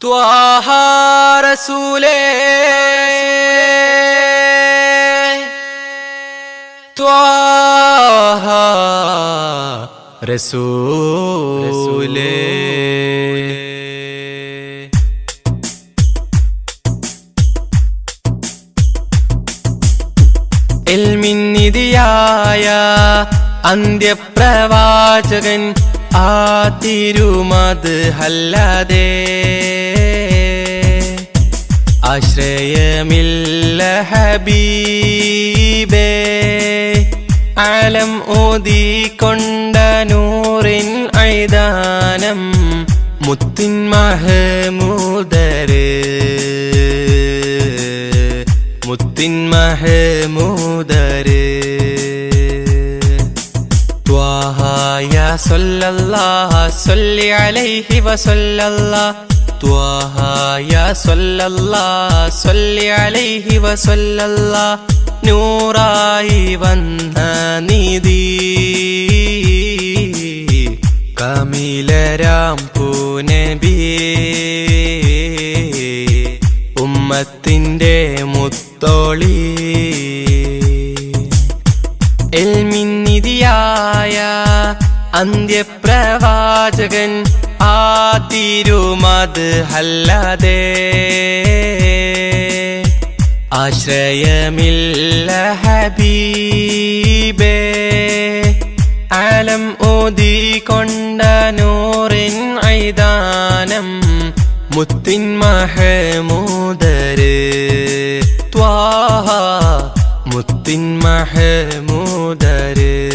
ത്വാഹ റസൂലേ ത്വാഹ റസൂലേ എൽമിന്നിതിയായ അന്ത്യപ്രവാചകൻ ആ തിരുമത് ഹല്ലാതെ ആശ്രയമില്ല ഹബീബേ. ആലം ഓതിക്കൊണ്ട നൂറിൻ ഐദാനം മുത്തിൻ മഹമൂദര്. മുത്തിൻ മഹമൂദര്. സല്ലല്ലാഹ സല്ലി അലൈഹി വസല്ലല്ലാഹ ത്വാഹ യാ സല്ലല്ലാഹ സല്ലി അലൈഹി വസല്ലല്ലാഹ നൂറായി വന്ന നിധി കമിലരാം പൂനബിയേ ഉമ്മത്തിന്റെ മുത്തോളി. എൽമിന്നിതിയായ അന്ത്യപ്രവാചകൻ ആ തിരുമത് അല്ലാതെ ആശ്രയമില്ല ഹബീബേ. ആലം ഓതിക്കൊണ്ട നൂറിൻ ഐദാനം മുത്തിൻ മഹമൂദര്. ത്വാഹ മുത്തിൻ മഹമൂദര്.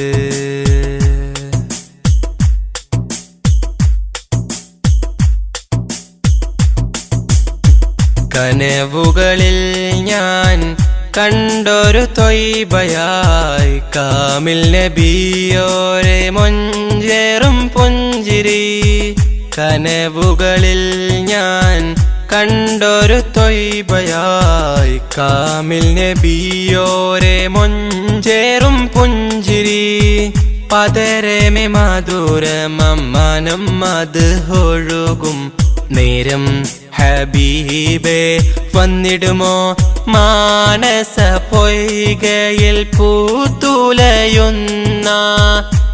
കനവുകളിൽ ഞാൻ കണ്ടൊരു തൊയ്ബയായി കാമിൽ നബിയോരെ മൊഞ്ചേറും പുഞ്ചിരി. കനവുകളിൽ ഞാൻ കണ്ടൊരു തൊയ്ബയായി കാമിൽ നബിയോരെ മൊഞ്ചേറും പുഞ്ചിരി. പതരമേ മധുരമമ്മാനം അത് ഒഴുകും നേരം ഹബീബേ വന്നിടുമോ? മാനസ പൊയ്കയിൽ പൂത്തുലയുന്ന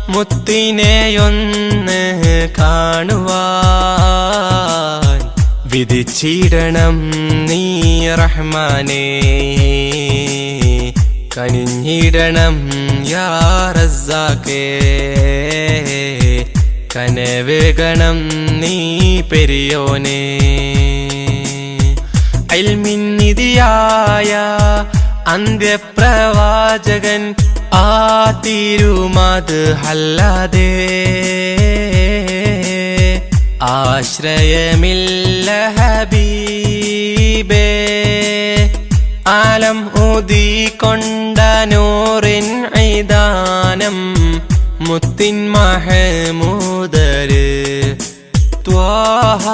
മുത്തിനെയൊന്ന് കാണുവാൻ വിധിച്ചിടണം നീ റഹ്മാനേ. കനിഞ്ഞിടണം യാ റസാക്കേ കനവേഗണം നീ പെരിയോനെ. അൽമിന്നിതിയായ അന്ത്യപ്രവാചകൻ ആ തീരുമാത് അല്ലാതെ ആശ്രയമില്ല ഹബീബേ. ആലം ഊതിക്കൊണ്ട നൂറിൻ ഐദാനം മുത്തിൻ മഹമൂദര്. ത്വാഹ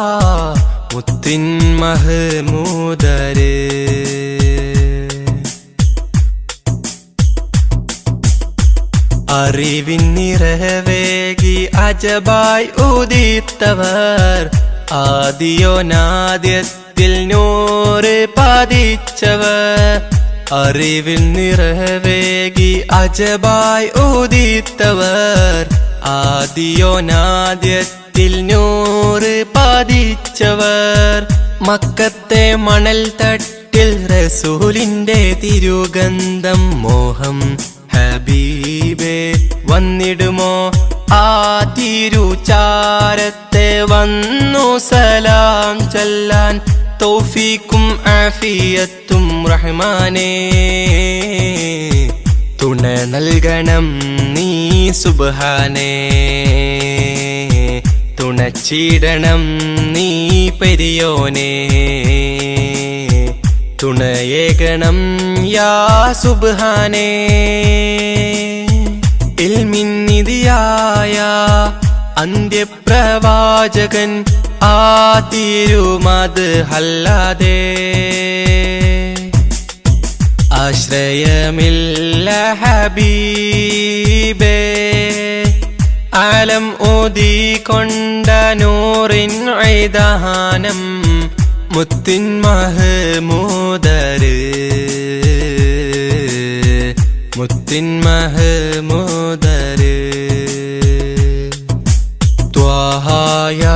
മുത്തിൻ മഹമൂദര്. അറിവിൻ നിറവേകി അജബായി ഉദിത്തവർ. ആദിയോ നാദ്യത്തിൽ നൂറ് പതിച്ചവർ. അറിവിൽ നിറവേകി അജബായി ഉദിത്തവർ. ആദിയോനാദ്യത്തിൽ നൂറ് പാതിച്ചവർ. മക്കത്തെ മണൽ തട്ടിൽ റസൂലിന്റെ തിരുഗന്ധം മോഹം ഹബീബേ വന്നിടുമോ? ആ തിരുചാരത്തെ വന്നു സലാം ചൊല്ലാൻ തൗഫീക്കും ആഫിയത്തും റഹ്മാനേ. തുണ നൽകണം നീ സുബാനേ തുണച്ചിടണം നീ പെരിയോനേ. തുണയേകണം യാ സുബാനേ ഇൽമിന്നിതിയായ അന്ത്യപ്രവാചകൻ ആ തിരുമത് ഹല്ലാതെ ആശ്രയമില്ല ഹബീബേ. ആലം ഓതിക്കൊണ്ട നൂറിൻ ഐദാനം മുത്തിൻ മഹമൂദര്. മുത്തിൻ മഹമൂദര്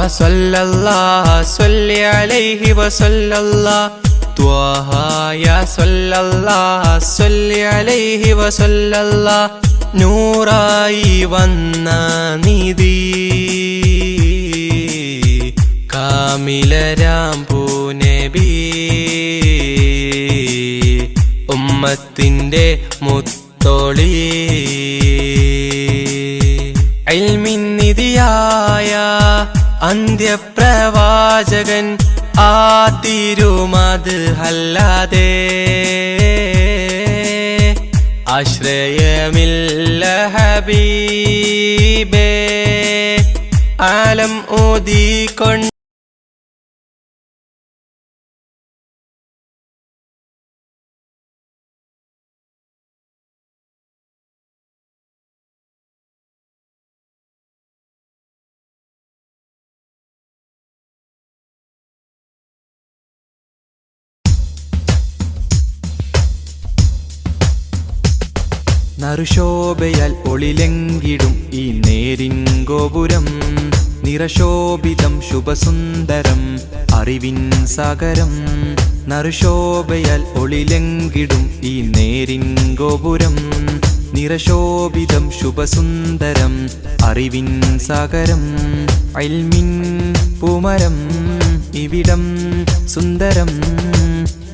സല്ലല്ലാഹ് സ്വല്ലി അലൈഹി വസല്ലല്ലാഹ് ത്വാഹ യാ സല്ലല്ലാഹ് സല്ലി അലൈഹി വസല്ലല്ലാഹ് നൂറായി വന്ന നിധി. കാമിലരാം പൂനബി ഉമ്മത്തിന്റെ മുത്തോളി. അൽമിന്നിധിയായ അന്ത്യപ്രവാചകൻ ആ തിരുമത് അല്ലാതെ ആശ്രയമില്ല ഹബീബേ. ആലം ഊതിക്കൊണ്ട് നറുശോഭയാൽ ഒളിലെങ്കിടും ഈ നേരിൻ ഗോപുരം നിറശോഭിതം ശുഭസുന്ദരം അറിവിൻ സാഗരം. നറുശോഭയാൽ ഒളിലെങ്കിടും ഈ നേരിൻ ഗോപുരം നിറശോഭിതം ശുഭസുന്ദരം അറിവിൻ സാഗരം. അൽമിൻ പൂമരം ഇവിടം സുന്ദരം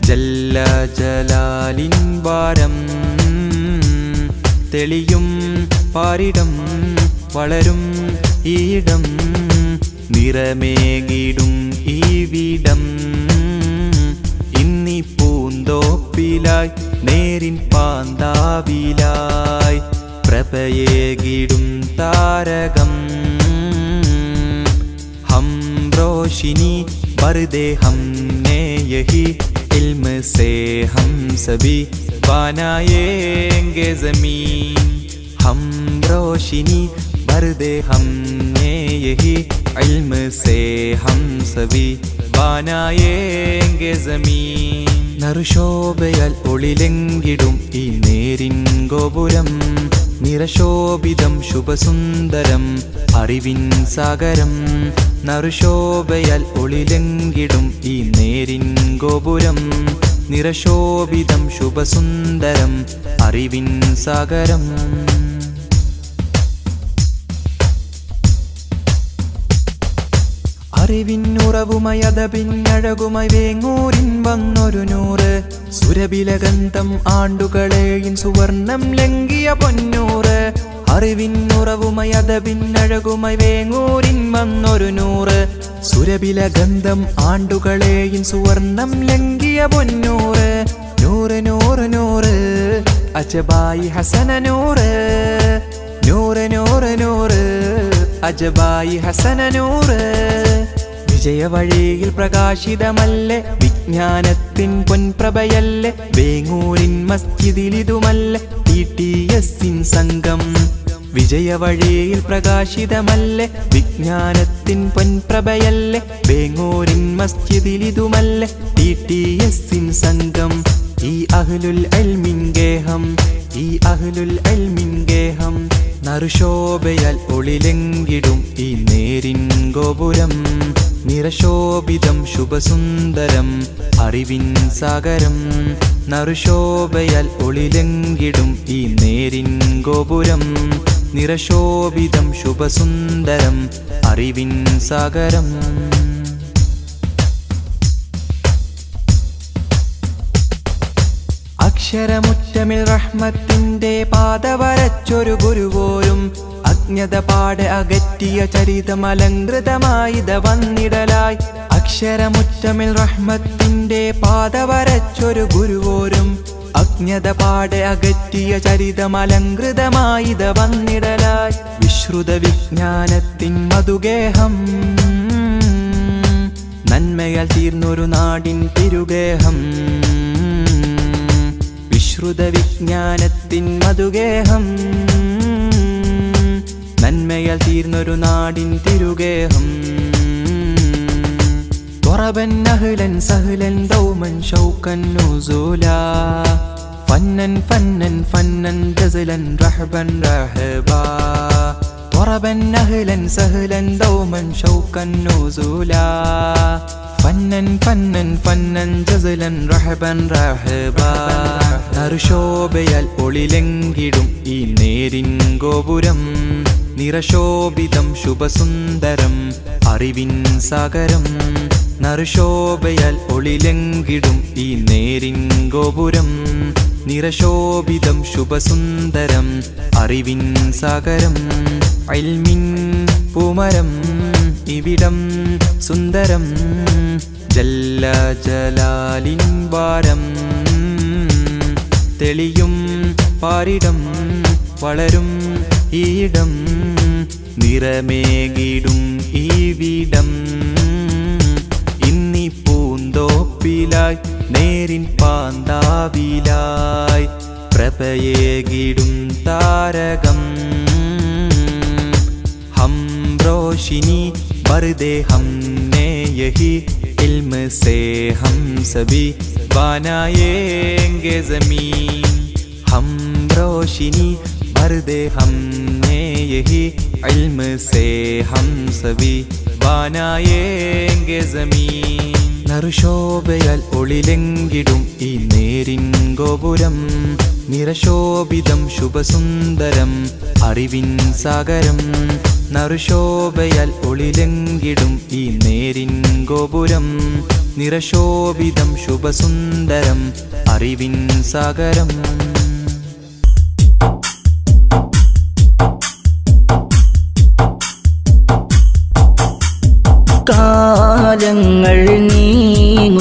ജല്ല ജലാലിൻ വാരം തെളിയും പാരിടം വളരും ഈടം നിറമേകിടും ഈവിടം. ഇന്നി പൂന്തോപ്പിലായി നേരിൻ പാന്താവിലായി പ്രഭയേകിടും താരകം. ഹം റോഷിനി ബർദേഹം നേയഹി इल्म से हम सभी बनाएंगे जमीन हम रोशनी बरदे हमने यही इल्म से हम सभी बनाएंगे जमीन നറുശോഭയാൽ ഒളിലെങ്കിടും ഈ നേരിൻ ഗോപുരം നിറശോഭിതം ശുഭസുന്ദരം അറിവിൻ സാഗരം. നറുശോഭയാൽ ഒളിലെങ്കിടും ഈ നേരിൻ ഗോപുരം. നിരശോഭിതം ശുഭസുന്ദരം അറിവിൻ സാഗരം. അറിവിന്നുറവുമയതപിന്നഴകുമായി വേങ്ങൂരിൻ വന്നൊരു നൂറ്. സുരബിലഗന്ധം ആണ്ടുകളെയും സുവർണം ലംഘിയ പൊന്നൂറ്. അറിവിന്നുറവുമയതപിന്നഴകുമായി വേങ്ങൂരിൻ വന്നൊരു നൂറ്. സുരബിലഗന്ധം ആണ്ടുകളെയും സുവർണം ലംഘിയ പൊന്നൂറ്. നൂറ് നൂറ് നൂറ്. അജബായി ഹസന നൂറ്. നൂറ് നൂറ് നൂറ്. അജബായി ഹസന നൂറ്. വിജയവഴിയിൽ പ്രകാശിതമല്ലേ? വിജ്ഞാനത്തിൻ പൊൻപ്രഭയല്ലേ? വേങ്ങൂരിൻ മസ്ജിദിലിതുമല്ല? ടി ടി എസിൻ സംഘം വിജയവഴിയിൽ പ്രകാശിതമല്ലേ? വിജ്ഞാനത്തിൻ പൊൻപ്രഭയല്ലേ? വേങ്ങൂരിൻ മസ്ജിദിലിതുമല്ല? ടി ടി എസിൻ സംഘം ഈ അഹ്ലുൽ അൽമിൻ ഗേഹം ഈ അഹ്ലുൽ അൽമിൻ ഗേഹം നറുശോഭയാൽ ഒളിലെങ്കിടും ഈ നേരിൻ ഗോപുരം നിറശോഭിതം ശുഭസുന്ദരം അറിവിൻ സാഗരം. നറുശോഭയാൽ ഒളിലെങ്കിടും ഈ നേരിൻ ഗോപുരം. നിറശോഭിതം ശുഭസുന്ദരം അറിവിൻ സാഗരം. അക്ഷരമുറ്റമിൽ റഹ്മത്തിന്റെ പാത വരച്ചൊരു ഗുരുവോരും അജ്ഞത പാടെ അകറ്റിയ ചരിതം അലങ്കൃതമായിത വന്നിടലായി. അക്ഷരമുറ്റമിൽ റഹ്മത്തിന്റെ പാത വരച്ചൊരു ഗുരുവോരും അജ്ഞത പാടെ അകറ്റിയ ചരിതം അലങ്കൃതമായിത വന്നിടലായി. വിശ്രുത വിജ്ഞാനത്തിൻ മധുഗേഹം നന്മയാൽ തീർന്നൊരു നാടിൻ തിരുഗേഹം വിശ്രുത വിജ്ഞാനത്തിൻ മധുഗേഹം നന്മയാൽ തീർന്നൊരു നാടിൻ തിരുഗേഹം ضرب مرحبا أهلا سهلا دوما شوقا نزولا فنا فنا فنا جزلا رحبا رحبا ضربا أهلا سهلا دوما شوقا نزولا فنا فنا فنا جزلا رحبا رحبا നറുശോഭയാൽ ഒളിലെങ്കിടും ഈ നേരിൻ ഗോപുരം നിറശോഭിതം ശുഭസുന്ദരം അറിവിൻ സാഗരം. നറുശോഭയാൽ ഒളിലെങ്കിടും ഈ നേരിൻ ഗോപുരം നിറശോഭിതം ശുഭസുന്ദരം അറിവിൻ സാഗരം. അൽമിൻ പൂമരം ഇവിടം സുന്ദരം ജല്ല ജലാലിൻ വാരം തെളിയും പാരിടം വളരും ഈയിടം നിറമേകിടും ഈ വീടം ഇന്നി പൂന്തോപ്പിലായി നേരിൻ പാന്താവിലായി പ്രഭയേകിടും താരകം. ഹംബ്രോഷിനി റോഷിനി ബർദേ ഹം നേ യഹി ഇൽമ സേ ഹം സബി बनाएंगे जमीन हम रोशिनी पर्दे हमने यही इल्म से हम सभी बनाएंगे जमीन നറുശോഭയാൽ ഒളിലെങ്കിടും ഈ നേരിൻ ഗോപുരം നിറശോഭിതം ശുഭസുന്ദരം അറിവിൻ സാഗരം നറുശോഭയാൽ ഒളിലെങ്കിടും ഈ നേരിൻ ഗോപുരം നിറശോഭിതം ശുഭസുന്ദരം അറിവിൻ സാഗരം. കാലങ്ങൾ നീങ്ങുന്നിന്നായുസ്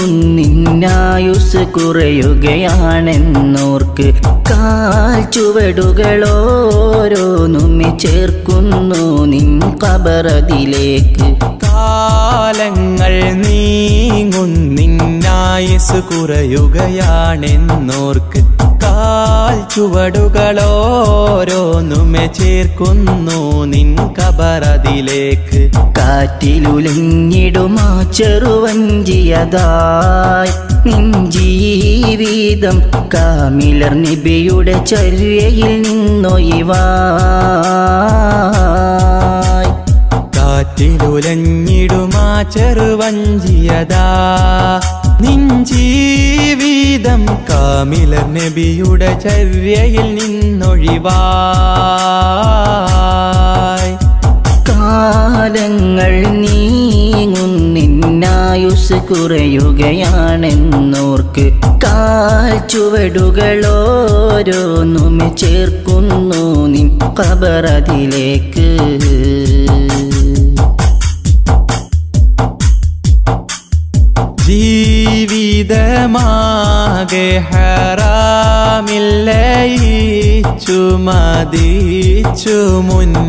കുറയുകയാണെന്നോർക്ക് കാൽ ചുവടുകളോരോന്നുമ്മെ ചേർക്കുന്നു നിൻ കബറതിലേക്ക്. കാലങ്ങൾ നീങ്ങും നിന്നായസ് കുറയുകയാണെന്നോർക്ക് കാൽ ചുവടുകളോരോന്നുമെ ചേർക്കുന്നു നിൻ കബറതിലേക്ക്. കാറ്റിലുലിഞ്ഞിടുമാ ചെറുവഞ്ചിയതായി നിൻ ജീവിതം കാമിലർ നിബിയുടെ ചര്യയിൽ നിന്നൊയിവായി കാറ്റിലുലഞ്ഞിടുമാ ചെറുവഞ്ചിയതാ. നിഞ്ചീവിതം കാമില നബിയുടെ ചര്യയിൽ നിന്നൊഴിവായ്. കാലങ്ങൾ നീങ്ങുന്നിന്നായുസ് കുറയുകയാണെന്നോർക്ക് കാൽ ചുവടുകളോരോന്നുമെ ചേർക്കുന്നു നിൻ കബറതിലേക്ക് ജീവിതമാകെ ഹറാമില്ലയിച്ചു മതിച്ചു മുന്നേറിടുന്നു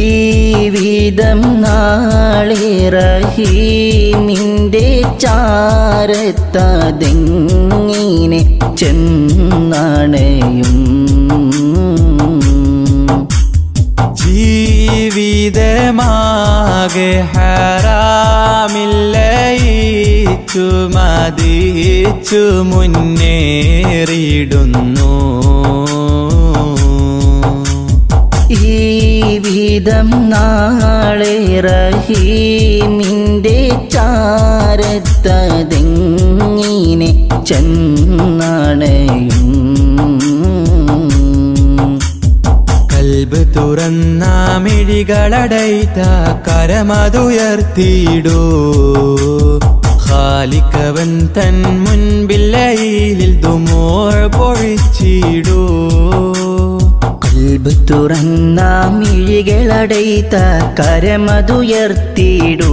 ഈ വിധം നാളെ റഹീമിന്റെ ചാരത്തതെങ്ങിനെ ചെന്നണയും ജീവിതമാകെ ഹറാമില്ലയിച്ചു മതിച്ചു മുന്നേറിയിടുന്നു. ഈ വിധം നാളെ റഹീമിന്റെ ചാരത്തതെങ്ങിനെ ചെന്നണയും കൽബ് തുറന്ന മിഴികളടൈത്ത കരമതുയർത്തിയിടൂ. ഖാലിക്കവൻ തൻ മുൻപില്ലയിൽ ദുമോൾ പൊഴിച്ചിടൂ. കൽബ് തുറന്ന മിഴികളടൈത്ത കരമതുയർത്തിയിടൂ.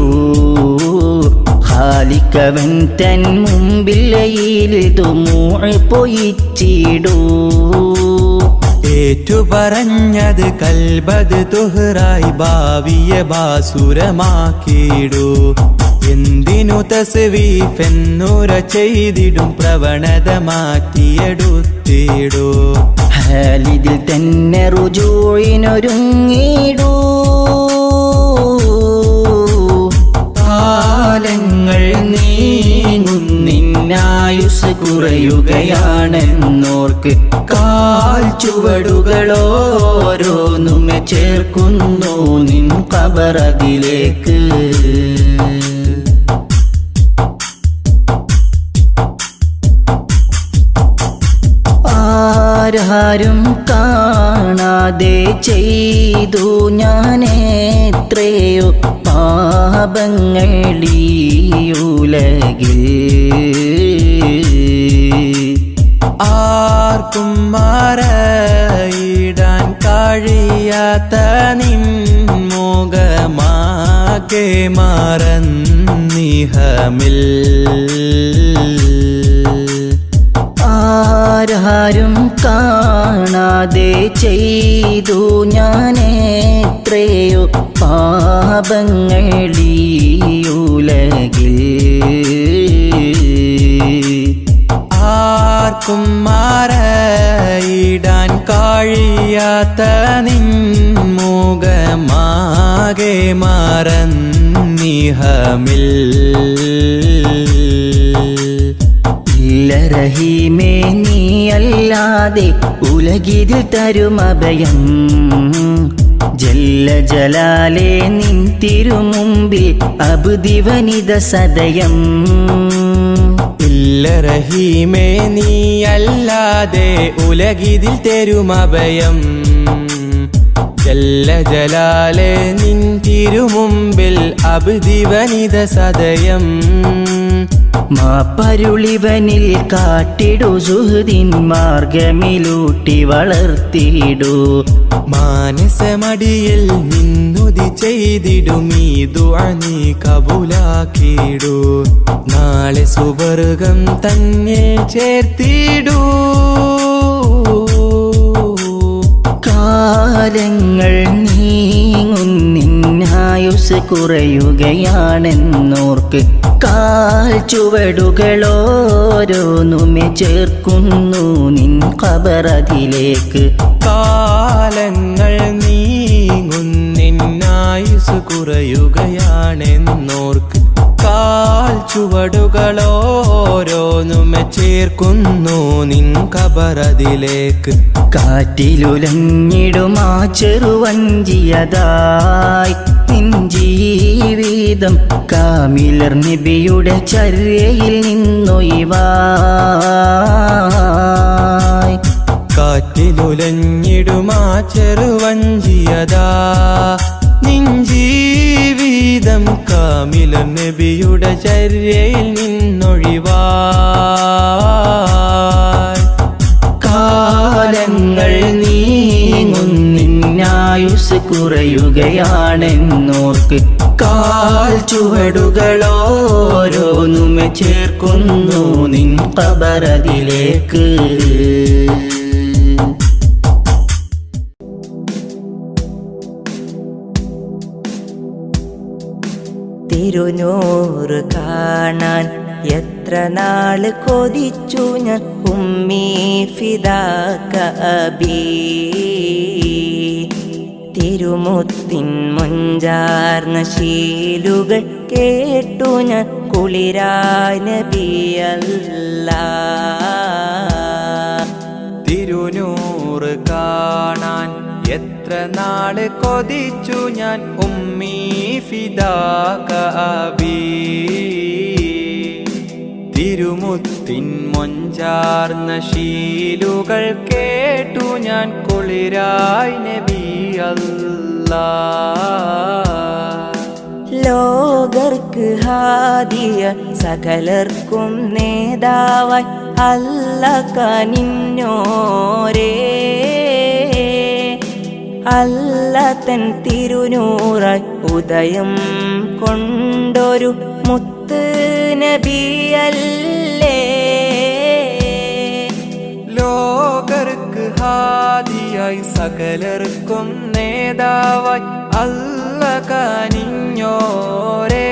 ഹാലിക്കവൻ തൻ മുമ്പില്ലയിൽ ദുമോൾ പൊയിച്ചിടൂ ഏറ്റു പറഞ്ഞത് കൽബത് തുഹറായി ഭാവിയെ ബാസുരമാക്കിയിടൂ. എന്തിനു തസ്വീഫെന്നൂര ചെയ്തിടും പ്രവണത മാറ്റിയെടുത്തിടൂ ഹലിതിൽ തന്നെ റുജൂയിനൊരുങ്ങിടൂ കാലങ്ങൾ നീ റുജൂഴിനൊരുങ്ങിടൂ കുറയുകയാണെന്നോർക്ക് കാൽ ചുവടുകളോരോന്നുമെ ചേർക്കുന്നു നിൻ കബറതിലേക്ക്. ആരാരും കാണാതെ ചെയ്തു ഞാനേത്രയോ പാപങ്ങളിയുലകേ മറയിടാൻ കഴിയാത്ത നിൻ മുഖമാകെ മറന്നിഹമിൽ. ആരാരും കാണാതെ ചെയ്തു ഞാനേത്രയോ പാപങ്ങളിയുലകിൽ ആർക്കും കഴിയാത്ത നിൻ മുഖമാകെ മറന്നിഹമിൽ. ഇല്ല റഹീമേ നീ അല്ലാതെ ഉലകിത് തരുമഭയം ജല്ല ജലാലേ നിൻ തിരുമുമ്പിൽ അബുദിവനിത സദയം. ഇല്ല റഹീമേ നീ അല്ലാതെ ഉലകിതിൽ തരുമഭയം. ജല്ല ജലാലെ നിൻ തിരുമുമ്പിൽ അബ്ദിവനിത സദയം. മാപ്പരുളിവനിൽ കാട്ടിടു സുഹൃതിൻ മാർഗമിലൂട്ടി വളർത്തിയിടൂ. മാനസമടിയിൽ നിന്നുതി ചെയ്തിടുമീ അണി കബുലാക്കിയിടു. കബൂലാക്കിയിടൂ നാളെ സുവർഗം തന്നെ ചേർത്തിടൂ. കാലങ്ങൾ നീങ്ങുന്നിന്നായുസ് കുറയുകയാണെന്നോർക്ക് കാൽ ചുവടുകളോരോന്നുമെ ചേർക്കുന്നു നിൻ കബറതിലേക്ക്. കാലങ്ങൾ നീങ്ങുന്നിന്നായുസ് കുറയുകയാണെന്നോർക്ക് കാൽ ചുവടുകളോരോന്നുമെ ചേർക്കുന്നു നിൻ കബറതിലേക്ക്. കാറ്റിലുലഞ്ഞിടുമാ ചെറുവഞ്ചിയതായി നിൻ ജീവിതം. കാമിലർ നബിയുടെ ചര്യയിൽ കാറ്റിലുലഞ്ഞിടും കാറ്റിലുലഞ്ഞിടുമാ ചെറുവഞ്ചിയതാ നിൻ ജീവിതം കാമില നബിയുടെ ചര്യയിൽ നിന്നൊഴിവായി കാലങ്ങൾ നീങ്ങുന്നിന്നായുസ് കുറയുകയാണെന്നോർക്ക് കാൽ ചുവടുകളോരോന്നുമെ ചേർക്കുന്നു നിൻ കബറതിലേക്ക് തിരുനൂറ് കാണാൻ എത്ര നാൾ കൊതിച്ചു ഞാൻ ഉമ്മീ ഫിദാക്കബി തിരുമുത്തിൻ മുഞ്ചാർന്ന ശീലുകൾ കേട്ടു ഞാൻ കുളിരായ നബിയല്ല. തിരുനൂറ് കാണാൻ എത്ര നാൾ കൊതിച്ചു ഞാൻ ഉമ്മീ ഫിദാകബി തിരുമുത്തിൻ മൊഞ്ചാർന്ന ശീലുകൾ കേട്ടു ഞാൻ കുളിരായി നബി അല്ല. ലോകർക്ക് ഹാദിയ സകലർക്കും നേതാവായി അല്ല കനിഞ്ഞോരേ അല്ല തൻ തിരുനൂറായി ഉദയം കൊണ്ടൊരു മുത്ത് നബിയല്ലേ? ലോകർക്ക് ഹാദിയായി സകലർക്കും നേതാവായി അല്ല കനിഞ്ഞോരേ.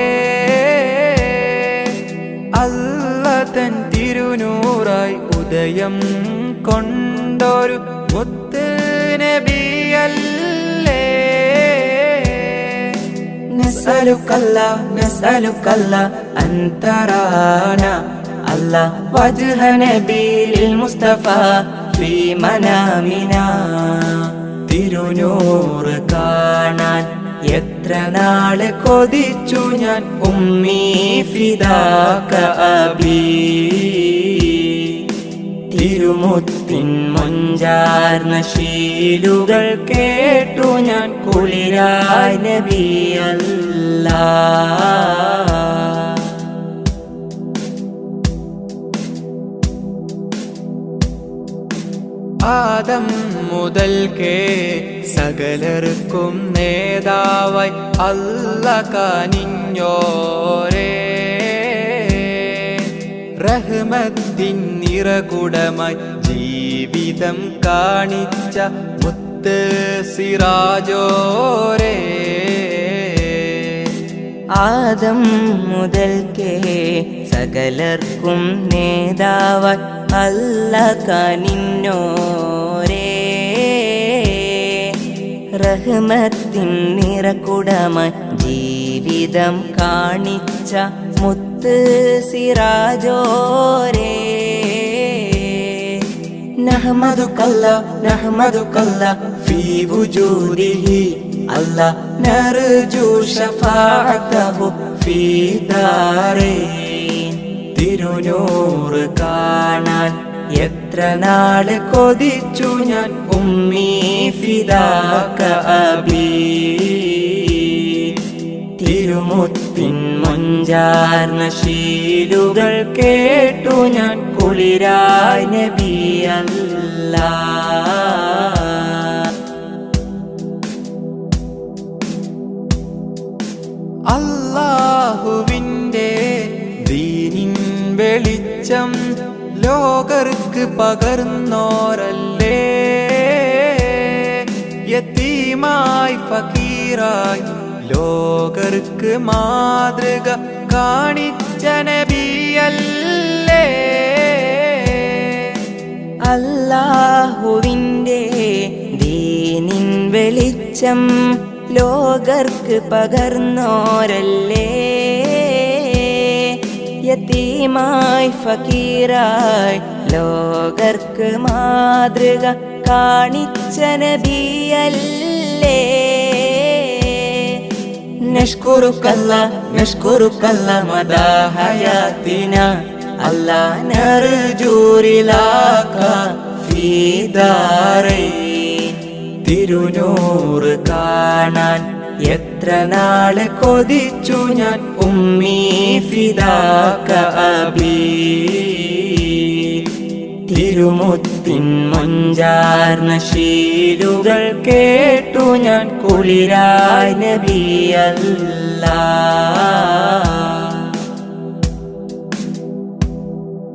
അല്ല തൻ തിരുനൂറായി ഉദയം കൊണ്ടൊരു മുത്ത് നബിയല്ലേ? نسألك الله نسألك الله أن ترانا അല്ല വജ്ഹ നബീലിൽ മുസ്തഫ ഫീ മനാമിന തിരുനൂറ് കാണാൻ എത്ര നാള് കൊതിച്ചു ഞാൻ ഉമ്മീ ഫിദാക അബീ തിരുമുത്തിൻ മൊഞ്ചാർന്ന ശീലുകൾ കേട്ടു ഞാൻ കുളിരായി നബിയല്ല. ആദം മുതൽക്കേ സകലർക്കും നേതാവായി അല്ല കാനിഞ്ഞോരേ. റഹ്മത്തിൻ നിറകുടമായി ജീവിതം കാണിച്ച സുഹൃത്ത് സിറാജോരേ ആദം മുതൽ കേ സകലർക്കും നേതാവ അല്ല കനിന്നോരേ. റഹ്മത്തിൻ നിറക്കുടമ ജീവിതം കാണിച്ച മുത്ത് സിറാജോരേ നഹ്മദുക്കല്ല നഹ്മദുക്കല്ല. في وجوده الله نرجو شفاعته في دارين തിരുനൂറ് കാണാൻ എത്ര നാള് കൊതിച്ചു ഞാൻ ഉമ്മീ ഫിദാക അബീ തിരുമുത്തിൻ മൊഞ്ചാർന്ന ശീലുകൾ കേട്ടു ഞാൻ കുളിരായി നബിയല്ല വെളിച്ചം ലോകർക്ക് പകർന്നോരല്ലേ? യത്തീമായി ഫക്കീറായി ലോകർക്ക് മാതൃക കാണിച്ച നബിയല്ലേ? അല്ലാഹുവിന്റെ ദീനിൻ വെളിച്ചം ലോകർക്ക് പകർന്നോരല്ലേ? യത്തീമായി ഫക്കീരായി ലോകർക്ക് മാതൃക കാണിച്ച നബിയല്ലേ. നിഷ്കുറുക്കല്ല നിഷ്കുറുക്കല്ല മദാഹയാത്തിന. അല്ല നറുജൂരിലാക്ക തിരുനൂറ് കാണാൻ എത്ര നാൾ കൊതിച്ചു ഞാൻ. ഉമ്മീ فداك أبي തിരുമുത്തിൻ മഞ്ചാർന്ന ശീലുകൾ കേട്ടു ഞാൻ കുളിരായി നബിയല്ല.